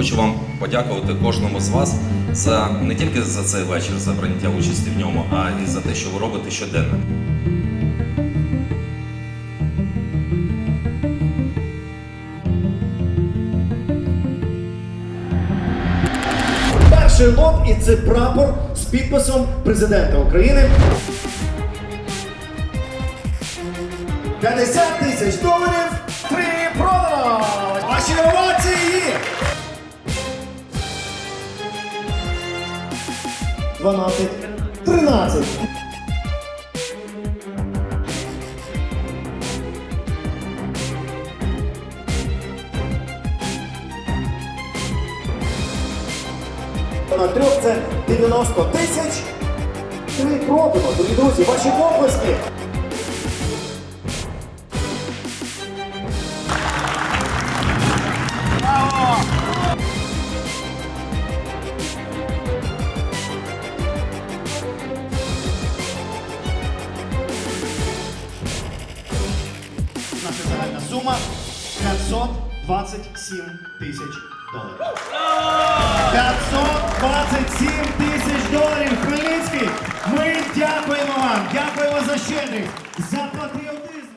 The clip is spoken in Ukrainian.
Хочу вам подякувати кожному з вас за не тільки за цей вечір, за прийняття участі в ньому, а і за те, що ви робите щоденно. Перший лот і це прапор з підписом президента України. 50 тисяч доларів. 12, 13. На трьох це 90 тисяч. Три пробимо, друзі, ваші оплески. Наша загальна сума 527 тисяч доларів. 527 тисяч доларів. Хмельницький. Ми дякуємо вам. Дякуємо за щедрість, за патріотизм.